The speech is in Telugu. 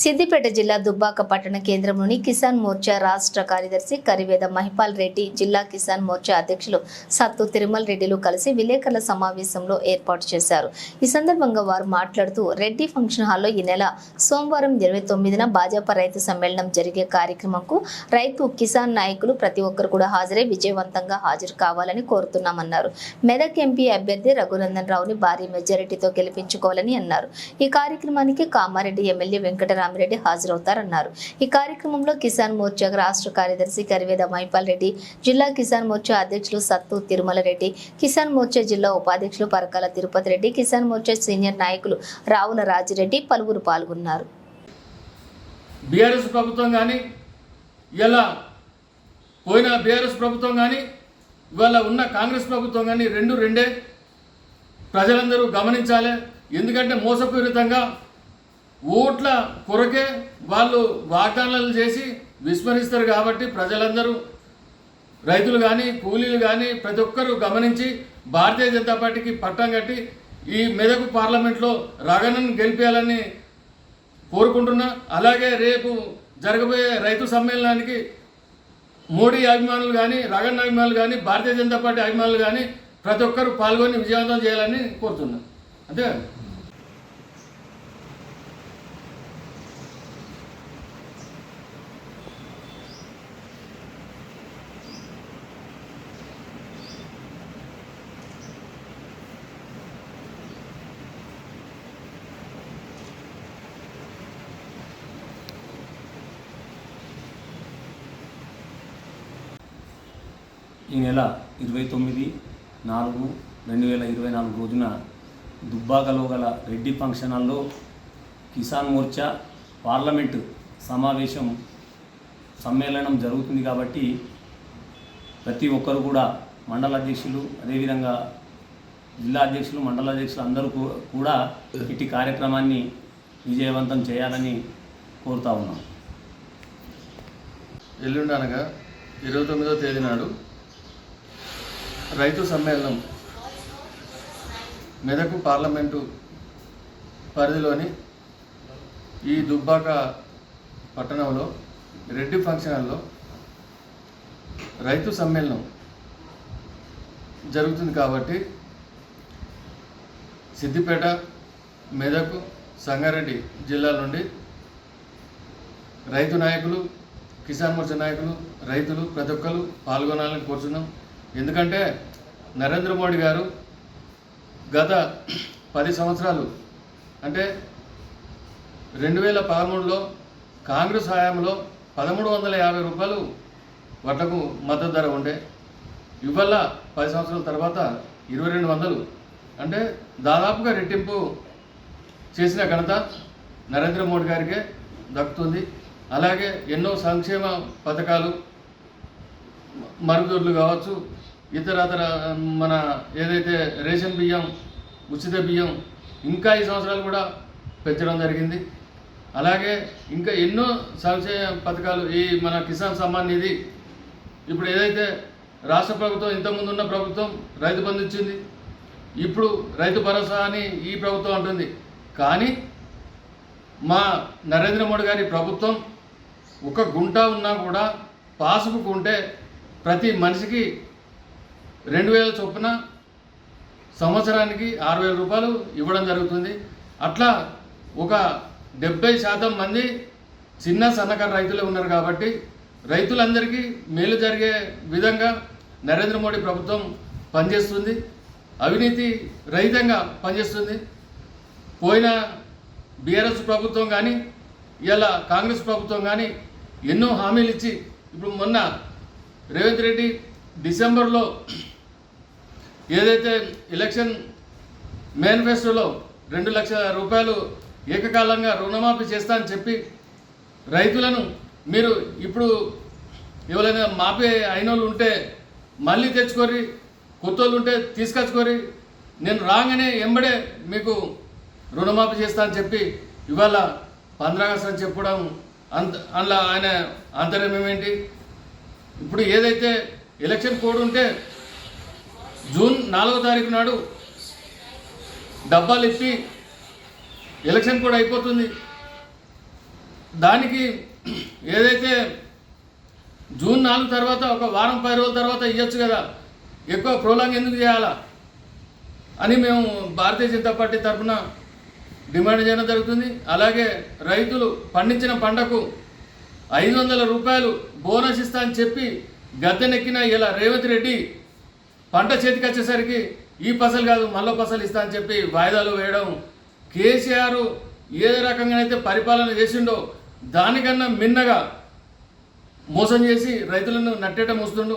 సిద్దిపేట జిల్లా దుబ్బాక పట్టణ కేంద్రంలోని కిసాన్ మోర్చా రాష్ట్ర కార్యదర్శి కరివేద మహిపాల్ రెడ్డి జిల్లా కిసాన్ మోర్చా అధ్యక్షులు సత్తు తిరుమల్ రెడ్డిలు కలిసి విలేకరుల సమావేశంలో ఏర్పాటు చేశారు. ఈ సందర్భంగా వారు మాట్లాడుతూ రెడ్డి ఫంక్షన్ హాల్లో ఈ నెల సోమవారం ఇరవై తొమ్మిదిన భాజపా రైతు సమ్మేళనం జరిగే కార్యక్రమంకు రైతు కిసాన్ నాయకులు ప్రతి ఒక్కరు కూడా హాజరై విజయవంతంగా హాజరు కావాలని కోరుతున్నామన్నారు. మెదక్ ఎంపీ అభ్యర్థి రఘునందన్ రావుని భారీ మెజారిటీతో గెలిపించుకోవాలని అన్నారు. ఈ కార్యక్రమానికి కామారెడ్డి ఎమ్మెల్యే వెంకటరామ రెడ్డి హాజరవుతారన్నారు. ఈ కార్యక్రమంలో కిసాన్ మోర్చా రాష్ట్ర కార్యదర్శి కరివేద మైపాల్ రెడ్డి జిల్లా కిసాన్ మోర్చా అధ్యక్షులు సత్తు తిరుమల రెడ్డి కిసాన్ మోర్చా జిల్లా ఉపాధ్యక్షులు పరకాల తిరుపతి రెడ్డి కిసాన్ మోర్చా సీనియర్ నాయకులు రావుల రాజిరెడ్డి పలువురు పాల్గొన్నారు. బీఆర్ఎస్ ప్రభుత్వం కానీ ఇలా పోయిన బీఆర్ఎస్ ప్రభుత్వం కానీ ఇవాళ ఉన్న కాంగ్రెస్ ప్రభుత్వం కానీ రెండు రెండే. ప్రజలందరూ గమనించాలి. ఎందుకంటే మోసపూరితంగా ఓట్ల కొరకే వాళ్ళు వాగ్దానాలు చేసి విస్మరిస్తారు కాబట్టి ప్రజలందరూ రైతులు కానీ కూలీలు కానీ ప్రతి ఒక్కరూ గమనించి భారతీయ జనతా పార్టీకి పట్టం కట్టి ఈ మెదకు పార్లమెంట్లో రగనను గెలిపేయాలని కోరుకుంటున్నా. అలాగే రేపు జరగబోయే రైతు సమ్మేళనానికి మోడీ అభిమానులు కానీ రగన్ అభిమానులు కానీ భారతీయ జనతా పార్టీ అభిమానులు కానీ ప్రతి ఒక్కరూ పాల్గొని విజయవంతం చేయాలని కోరుతున్నా. అంతే ఈ నెల ఇరవై తొమ్మిది నాలుగు రెండు వేల ఇరవై నాలుగు రోజున దుబ్బాకలో గల రెడ్డి ఫంక్షన్ హాల్లో కిసాన్ మోర్చా పార్లమెంటు సమావేశం సమ్మేళనం జరుగుతుంది కాబట్టి ప్రతి ఒక్కరు కూడా మండల అధ్యక్షులు అదేవిధంగా జిల్లా అధ్యక్షులు మండల అధ్యక్షులు అందరూ కూడా ఇట్టి కార్యక్రమాన్ని విజయవంతం చేయాలని కోరుతా ఉన్నాం. ఎల్లుండి అనగా ఇరవై తొమ్మిదో తేదీ నాడు రైతు సమ్మేళనం మెదకు పార్లమెంటు పరిధిలోని ఈ దుబ్బాక పట్టణంలో రెడ్డి ఫంక్షన్ హాల్లో రైతు సమ్మేళనం జరుగుతుంది కాబట్టి సిద్దిపేట మెదకు సంగారెడ్డి జిల్లాల నుండి రైతు నాయకులు కిసాన్ మోర్చా నాయకులు రైతులు ప్రతి ఒక్కరు పాల్గొనాలని కోరుతున్నాం ఎందుకంటే నరేంద్ర మోడీ గారు గత పది సంవత్సరాలు అంటే రెండు వేల పదమూడులో కాంగ్రెస్ హయాంలో పదమూడు వందల యాభై రూపాయలు వడ్లకు మద్దతు ధర ఉండే. ఇవాళ పది సంవత్సరాల తర్వాత ఇరవై రెండు వందలు. అంటే దాదాపుగా రెట్టింపు చేసిన ఘనత నరేంద్ర మోడీ గారికే దక్కుతుంది. అలాగే ఎన్నో సంక్షేమ పథకాలు మరుగుదొడ్లు కావచ్చు ఇతరతర మన ఏదైతే రేషన్ బియ్యం ఉచిత బియ్యం ఇంకా ఈ సంవత్సరాలు కూడా పెంచడం జరిగింది. అలాగే ఇంకా ఎన్నో సంక్షేమ పథకాలు ఈ మన కిసాన్ సమ్మాన్ నిధి ఇప్పుడు ఏదైతే రాష్ట్ర ప్రభుత్వం ఇంతకుముందు ఉన్న ప్రభుత్వం రైతు బంధు ఇచ్చింది. ఇప్పుడు రైతు భరోసా అని ఈ ప్రభుత్వం అంటుంది. కానీ మా నరేంద్ర మోడీ గారి ప్రభుత్వం ఒక గుంట ఉన్నా కూడా పాసుబుక్ ఉంటే ప్రతి మనిషికి రెండు వేల చొప్పున సంవత్సరానికి ఆరు వేల రూపాయలు ఇవ్వడం జరుగుతుంది. అట్లా ఒక డెబ్బై శాతం మంది చిన్న సన్నకారు రైతులే ఉన్నారు కాబట్టి రైతులందరికీ మేలు జరిగే విధంగా నరేంద్ర మోడీ ప్రభుత్వం పనిచేస్తుంది. అవినీతి రహితంగా పనిచేస్తుంది. పోయిన బీఆర్ఎస్ ప్రభుత్వం కానీ ఇలా కాంగ్రెస్ ప్రభుత్వం కానీ ఎన్నో హామీలు ఇచ్చి ఇప్పుడు మొన్న రేవంత్ రెడ్డి డిసెంబర్లో ఏదైతే ఎలక్షన్ మేనిఫెస్టోలో రెండు లక్షల రూపాయలు ఏకకాలంగా రుణమాఫీ చేస్తా అని చెప్పి రైతులను మీరు ఇప్పుడు ఎవరైనా మాపే అయిన వాళ్ళు ఉంటే మళ్ళీ తెచ్చుకోరి కొత్త వాళ్ళు ఉంటే తీసుకొచ్చుకోరి నేను రాగానే ఎంబడే మీకు రుణమాఫీ చేస్తా అని చెప్పి ఇవాళ పంద్రాగస్ట్ అని చెప్పడం అంత అందులో ఆయన ఆంతర్యం ఏమేంటి ఇప్పుడు ఏదైతే ఎలక్షన్ కోడ్ ఉంటే జూన్ నాలుగో తారీఖు నాడు డబ్బాలు ఇప్పి ఎలక్షన్ కూడా అయిపోతుంది. దానికి ఏదైతే జూన్ నాలుగు తర్వాత ఒక వారం పది రోజుల తర్వాత ఇవ్వచ్చు కదా. ఎక్కువ ప్రోలాంగ్ ఎందుకు చేయాలా? అని మేము భారతీయ జనతా పార్టీ తరఫున డిమాండ్ చేయడం జరుగుతుంది. అలాగే రైతులు పండించిన పంటకు ఐదు వందల రూపాయలు బోనస్ ఇస్తా అని చెప్పి గద్దెనెక్కిన ఇలా రేవంత్ రెడ్డి పంట చేతికి వచ్చేసరికి ఈ పసలు కాదు మళ్ళీ పసలు ఇస్తా అని చెప్పి వాయిదాలు వేయడం. కేసీఆర్ ఏ రకంగానైతే పరిపాలన చేసిండో దానికన్నా మిన్నగా మోసం చేసి రైతులను నట్టేట మోస్తుండు.